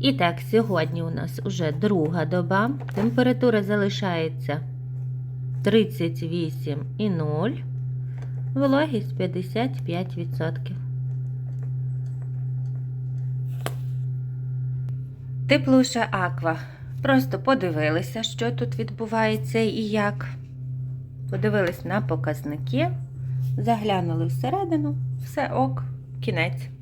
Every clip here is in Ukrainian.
І так, сьогодні у нас уже друга доба. Температура залишається 38,0, вологість 55%. Теплуша Аква. Просто подивилися, що тут відбувається і як. Подивились на показники, заглянули всередину, все ок, кінець.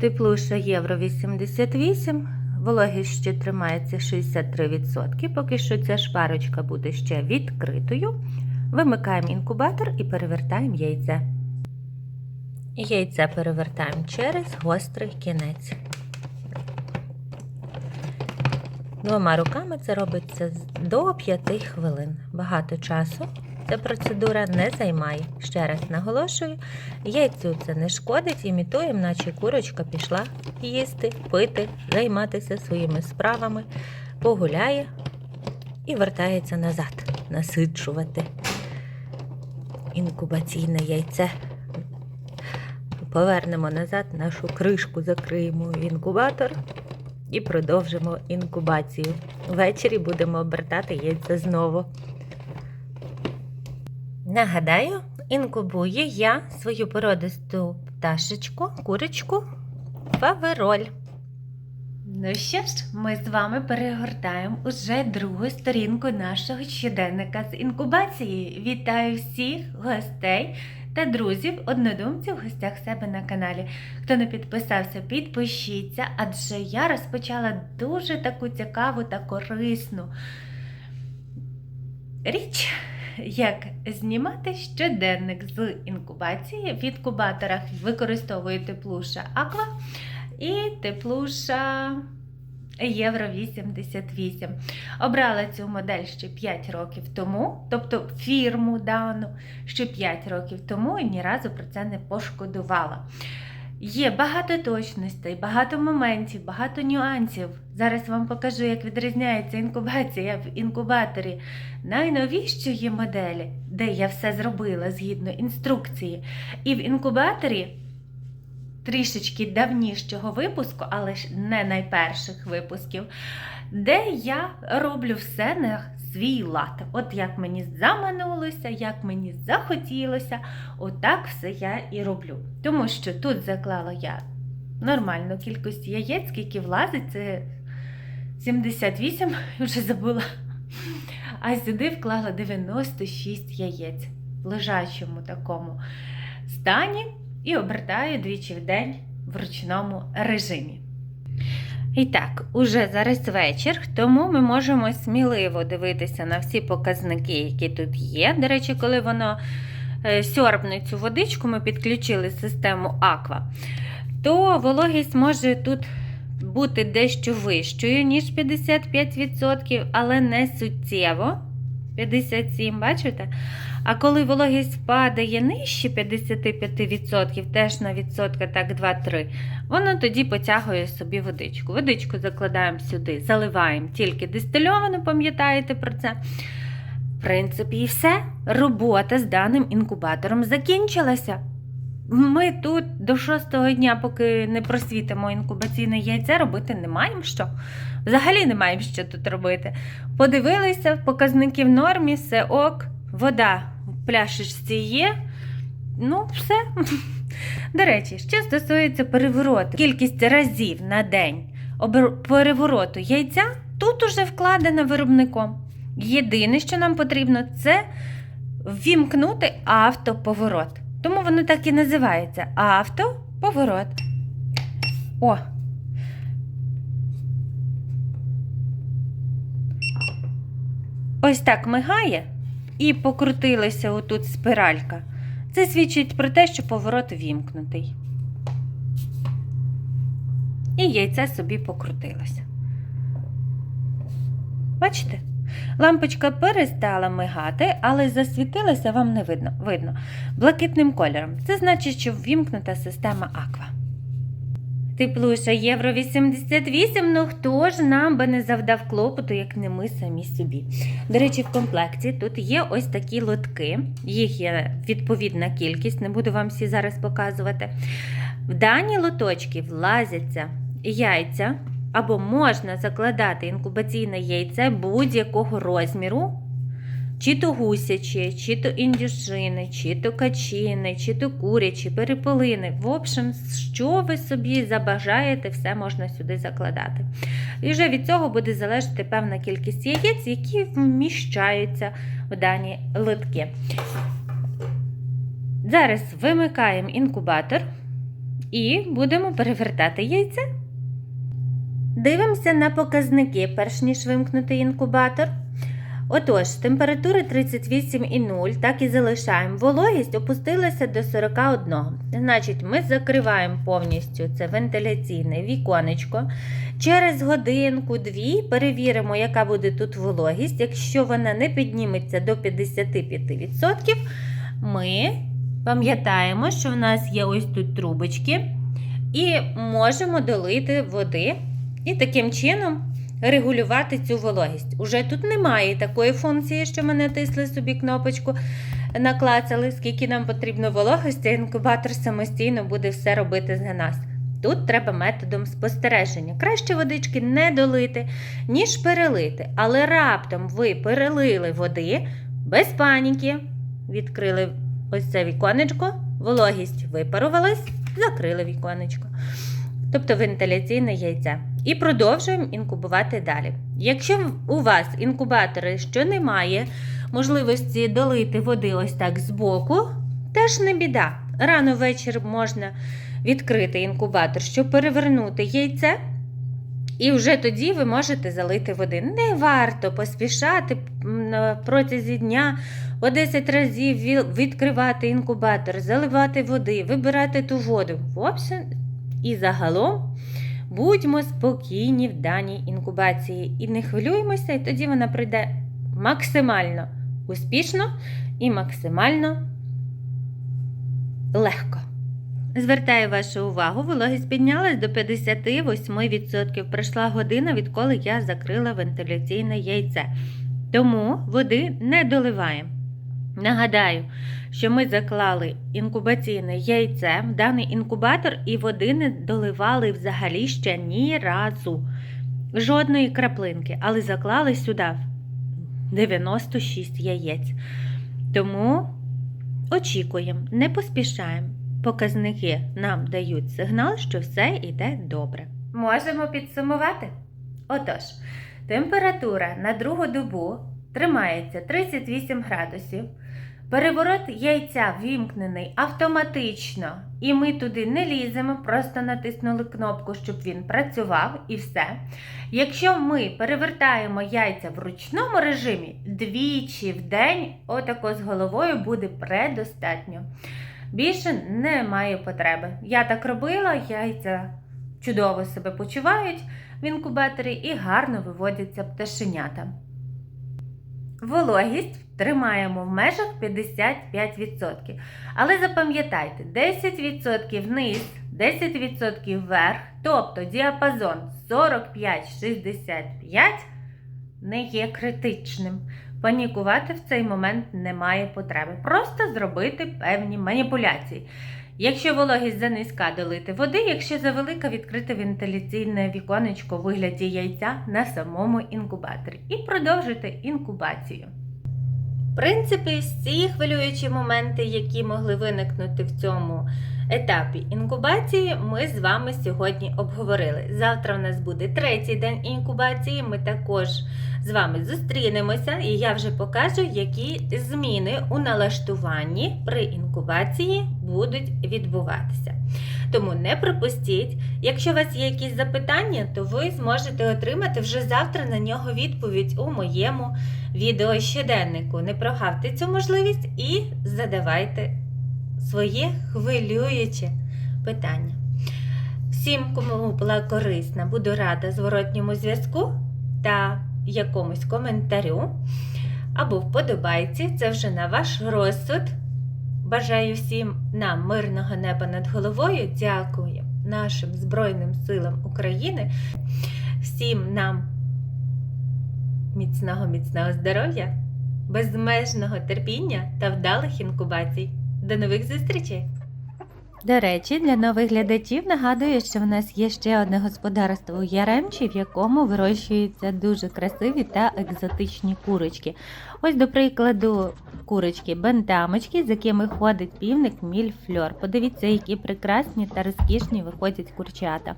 Теплуша Євро 88, вологість ще тримається 63%. Поки що ця шпарочка буде ще відкритою. Вимикаємо інкубатор і перевертаємо яйце. Яйце перевертаємо через гострий кінець. Двома руками це робиться до 5 хвилин. Багато часу ця процедура не займає. Ще раз наголошую, яйцю це не шкодить, імітуємо, наче курочка пішла їсти, пити, займатися своїми справами, погуляє і вертається назад, насиджувати інкубаційне яйце. Повернемо назад нашу кришку, закриємо в інкубатор і продовжимо інкубацію. Ввечері будемо обертати яйця знову. Нагадаю, інкубую я свою породисту пташечку, курочку, фавероль. Ну що ж, ми з вами перегортаємо уже другу сторінку нашого щоденника з інкубації. Вітаю всіх гостей та друзів, однодумців в гостях себе на каналі. Хто не підписався, підпишіться, адже я розпочала дуже таку цікаву та корисну річ, як знімати щоденник з інкубації. В інкубаторах використовую теплуша Аква і теплуша Євро 88. Обрала цю модель ще 5 років тому, тобто фірму дану ще 5 років тому і ні разу про це не пошкодувала. Є багато точностей, багато моментів, багато нюансів. Зараз вам покажу, як відрізняється інкубація в інкубаторі найновішої моделі, де я все зробила згідно інструкції. І в інкубаторі трішечки давнішого випуску, але ж не найперших випусків, де я роблю все на свій лад. От як мені заманулося, як мені захотілося, отак все я і роблю. Тому що тут заклала я нормальну кількість яєць, скільки влазить, це 78, вже забула. А сюди вклала 96 яєць в лежачому такому стані і обертаю двічі в день в ручному режимі. І так, уже зараз вечір, тому ми можемо сміливо дивитися на всі показники, які тут є. До речі, коли воно е, сьорбне цю водичку, ми підключили систему Аква, то вологість може тут бути дещо вищою, ніж 55%, але не суттєво. 57, бачите? А коли вологість падає нижче 55%, теж на відсотка, так 2-3, воно тоді потягує собі водичку. Водичку закладаємо сюди, заливаємо тільки дистильовану, пам'ятаєте про це. В принципі, і все. Робота з даним інкубатором закінчилася. Ми тут до шостого дня, поки не просвітимо інкубаційне яйце, робити не маємо що. Взагалі не маємо що тут робити. Подивилися, показники в нормі, все ок, вода в пляшечці є. Ну, все. До речі, що стосується перевороту, кількість разів на день перевороту яйця тут уже вкладена виробником. Єдине, що нам потрібно, це ввімкнути автоповорот. Тому воно так і називається автоповорот. О! Ось так мигає і покрутилася отут спиралька. Це свідчить про те, що поворот вімкнутий. І яйце собі покрутилося. Бачите? Лампочка перестала мигати, але засвітилася вам не видно. видно блакитним кольором. Це значить, що ввімкнута система Аква. Теплуша Євро 88, ну хто ж нам би не завдав клопоту, як не ми самі собі. До речі, в комплекті тут є ось такі лотки, їх є відповідна кількість, не буду вам всі зараз показувати. В дані лоточки влазяться яйця або можна закладати інкубаційне яйце будь-якого розміру, чи то гусячі, чи то індюшини, чи то качини, чи то курячі, перепелини. В общем, що ви собі забажаєте, все можна сюди закладати. І вже від цього буде залежати певна кількість яєць, які вміщаються в дані литки. Зараз вимикаємо інкубатор і будемо перевертати яйце. Дивимося на показники, перш ніж вимкнути інкубатор. Отож, температура 38,0, так і залишаємо. Вологість опустилася до 41. Значить, ми закриваємо повністю це вентиляційне віконечко. Через годинку-дві перевіримо, яка буде тут вологість. Якщо вона не підніметься до 55%, ми пам'ятаємо, що в нас є ось тут трубочки, і можемо долити води і таким чином регулювати цю вологість. Уже тут немає такої функції, що ми натисли собі кнопочку, наклацали, скільки нам потрібно вологості, інкубатор самостійно буде все робити за нас. Тут треба методом спостереження. Краще водички не долити, ніж перелити. Але раптом ви перелили води без паніки, відкрили ось це віконечко, вологість випарувалась, закрили віконечко. Тобто вентиляційне яйце. І продовжуємо інкубувати далі. Якщо у вас інкубатори, що немає можливості долити води ось так збоку, теж не біда. Рано ввечері можна відкрити інкубатор, щоб перевернути яйце. І вже тоді ви можете залити води. Не варто поспішати протязі дня по 10 разів відкривати інкубатор, заливати води, вибирати ту воду. В общем, і загалом будьмо спокійні в даній інкубації і не хвилюємося, і тоді вона прийде максимально успішно і максимально легко. Звертаю вашу увагу, вологість піднялась до 58%. Пройшла година, відколи я закрила вентиляційне яйце. Тому води не доливаємо. Нагадаю, що ми заклали інкубаційне яйце в даний інкубатор і води не доливали взагалі ще ні разу. Жодної краплинки, але заклали сюди 96 яєць. Тому очікуємо, не поспішаємо. Показники нам дають сигнал, що все йде добре. Можемо підсумувати. Отож, температура на другу добу тримається 38 градусів. Переворот яйця вімкнений автоматично, і ми туди не ліземо, просто натиснули кнопку, щоб він працював, і все. Якщо ми перевертаємо яйця в ручному режимі двічі в день, отако з головою буде предостатньо. Більше немає потреби. Я так робила, яйця чудово себе почувають в інкубаторі і гарно виводяться пташенята. Вологість тримаємо в межах 55%. Але запам'ятайте, 10% вниз, 10% вверх, тобто діапазон 45-65 не є критичним. Панікувати в цей момент немає потреби. Просто зробити певні маніпуляції. Якщо вологість занизька, долити води, якщо завелика, відкрити вентиляційне віконечко в вигляді яйця на самому інкубаторі. І продовжити інкубацію. В принципі, всі хвилюючі моменти, які могли виникнути в цьому етапі інкубації, ми з вами сьогодні обговорили. Завтра в нас буде третій день інкубації. Ми також з вами зустрінемося, і я вже покажу, які зміни у налаштуванні при інкубації будуть відбуватися. Тому не пропустіть. Якщо у вас є якісь запитання, то ви зможете отримати вже завтра на нього відповідь у моєму відео щоденнику. Не прогавте цю можливість і задавайте своє хвилююче питання. Всім, кому була корисна, буду рада зворотньому зв'язку та якомусь коментарю або вподобайці. Це вже на ваш розсуд. Бажаю всім нам мирного неба над головою. Дякую нашим Збройним силам України, всім нам міцного, міцного здоров'я, безмежного терпіння та вдалих інкубацій. До нових зустрічей! До речі, для нових глядачів нагадую, що в нас є ще одне господарство у Яремчі, в якому вирощуються дуже красиві та екзотичні курочки. Ось, до прикладу, курочки бентамочки, з якими ходить півник мільфльор. Подивіться, які прекрасні та розкішні виходять курчата.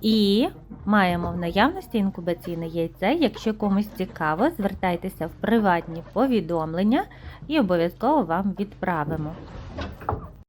І маємо в наявності інкубаційне яйце. Якщо комусь цікаво, звертайтеся в приватні повідомлення і обов'язково вам відправимо.